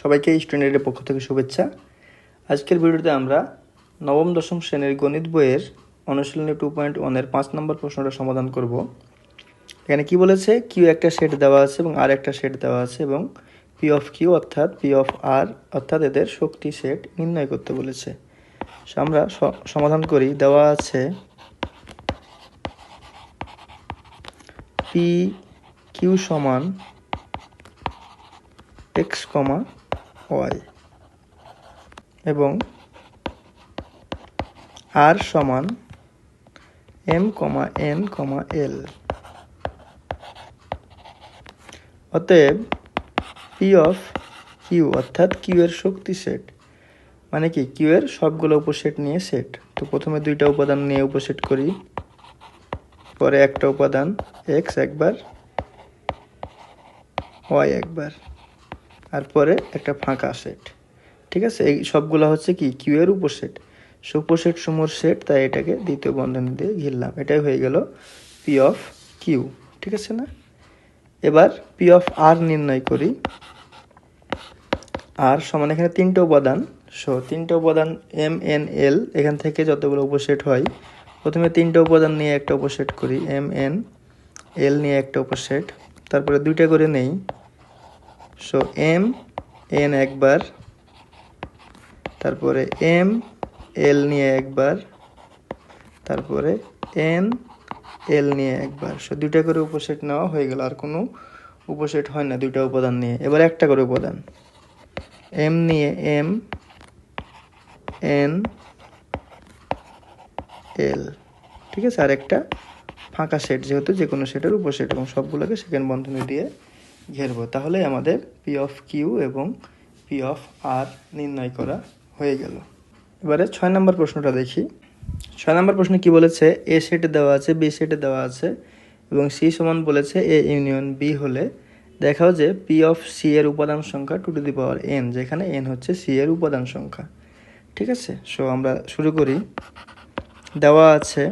সবাইকে স্টুডেন্টের পক্ষ থেকে শুভেচ্ছা। আজকের ভিডিওতে আমরা নবম, দশম শ্রেণির গণিত বইয়ের অনুশীলনী টু পয়েন্ট ওয়ানের পাঁচ নম্বর প্রশ্নটা সমাধান করব। এখানে কি বলেছে? কিউ একটা সেট দেওয়া আছে এবং আর একটা সেট দেওয়া আছে এবং পি অফ কিউ অর্থাৎ পি অফ আর অর্থাৎ এদের শক্তি সেট নির্ণয় করতে বলেছে। আমরা সমাধান করি। দেওয়া আছে পি কিউ সমান এক্স কমা ওয়াই এবং আর সমান M comma N comma L অতএব পি অফ কিউ অর্থাৎ কিউ এর শক্তি সেট মানে কি? কিউ এর সবগুলো উপসেট নিয়ে সেট তো প্রথমে দুইটা উপাদান নিয়ে উপসেট করি। পরে একটা উপাদান এক্স একবার ওয়াই একবার। আর পরে একটা ফাঁকা সেট ঠিক আছে? এই সবগুলো হচ্ছে কি কিউ এর উপসেট উপসেট সমূহ সেট তাই এটাকে দ্বিতীয় বন্ধনী দিয়ে ঘিরলাম। এটাই হয়ে গেল পি অফ কিউ ঠিক আছে না? এবার পি অফ আর নির্ণয় করি। আর সমান এখানে তিনটে উপাদান। সো তিনটে উপাদান এম এন এল এখান থেকে যতগুলো উপসেট হয়, প্রথমে তিনটে উপাদান নিয়ে একটা উপসেট করি এম এন এল নিয়ে একটা উপসেট তারপরে দুইটা করে নেই। সো এম এন একবার, তারপরে এম এল নিয়ে একবার, তারপরে এন এল নিয়ে একবার। সো দুইটা করে উপসেট নেওয়া হয়ে গেল, আর কোনো উপসেট হয় না দুইটা উপাদান নিয়ে। এবার একটা করে উপাদান। এম নিয়ে এম এন এল ঠিক আছে? আর একটা ফাঁকা সেট, যেহেতু যে কোনো সেটের উপসেট এবং সবগুলোকে সেকেন্ড বন্ধনী দিয়ে ঘেরবো। তাহলে আমাদের পি অফ কিউ এবং পি অফ আর নির্ণয় করা হয়ে গেল। এবারে ছয় নম্বর প্রশ্নটা দেখি। ছয় নম্বর প্রশ্নে কি বলেছে? এ সেটে দেওয়া আছে বি সেটে দেওয়া আছে এবং সি সমান বলেছে এ ইউনিয়ন বি হলে দেখাও যে পি অফ সি এর উপাদান সংখ্যা two to the power N যেখানে এন হচ্ছে সি এর উপাদান সংখ্যা। ঠিক আছে? সো আমরা শুরু করি। দেওয়া আছে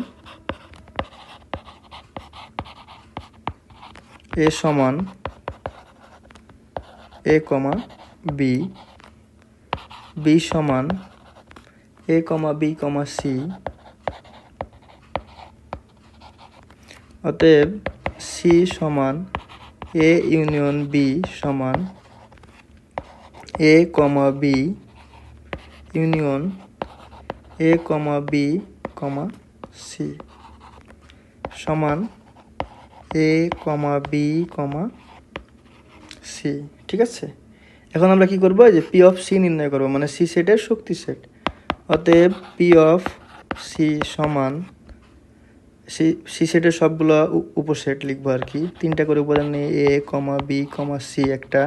এ সমান এ কমা বি বি সমান A comma B comma C অতএব সি সমান এ ইউনিয়ন বি সমান A comma B union A comma B comma C সমান A comma B comma C ঠিক আছে? এখন আমরা কি করব? যে পি অফ সি নির্ণয় করব মানে সি সেটের শক্তি সেট অতএব পি অফ সি সমান সি সি সেটের সবগুলো উপসেট লিখব আর কি। তিনটা করে উপাদান নিয়ে এ কমা বি কমা সি একটা।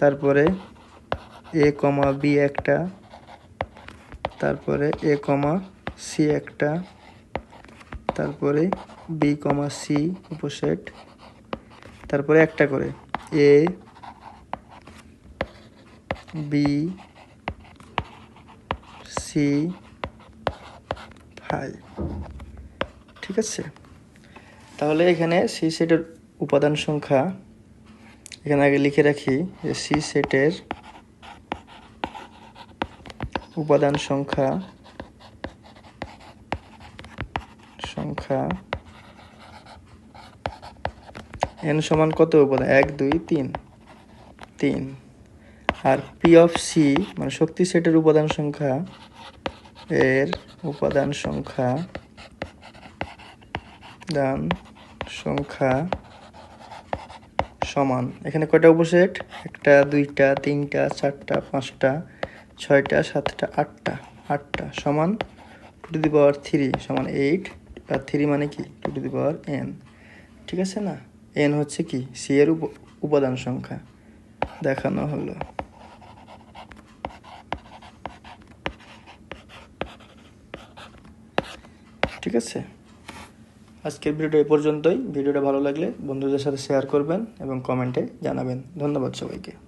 তারপরে এ কমা বি একটা। তারপরে এ কমা সি একটা। তারপরে বি কমা সি উপসেট তারপরে একটা করে। এ বি সি ফাইভ ঠিক আছে? তাহলে এখানে সি সেটের উপাদান সংখ্যা, এখানে আগে লিখে রাখি যে সি সেটের উপাদান সংখ্যা সংখ্যা এন সমান কত উপাদান এক, দুই, তিন। তিন। আর পি অফ সি মানে শক্তি সেটের উপাদান সংখ্যা এর উপাদান সংখ্যা দান সংখ্যা সমান। এখানে কয়টা উপসেট একটা, দুইটা, তিনটা, চারটা, পাঁচটা, ছয়টা, সাতটা, আটটা। আটটা সমান two to the power three সমান এইট। আর থ্রি মানে কি? Two to the power N. ঠিক আছে না? এন হচ্ছে কি? সি এর উপ- উপাদান সংখ্যা। দেখানো হলো। ঠিক আছে? আজকের ভিডিওটা এ পর্যন্তই। ভিডিওটা ভালো লাগলে বন্ধুদের সাথে শেয়ার করবেন এবং কমেন্টে জানাবেন। ধন্যবাদ সবাইকে।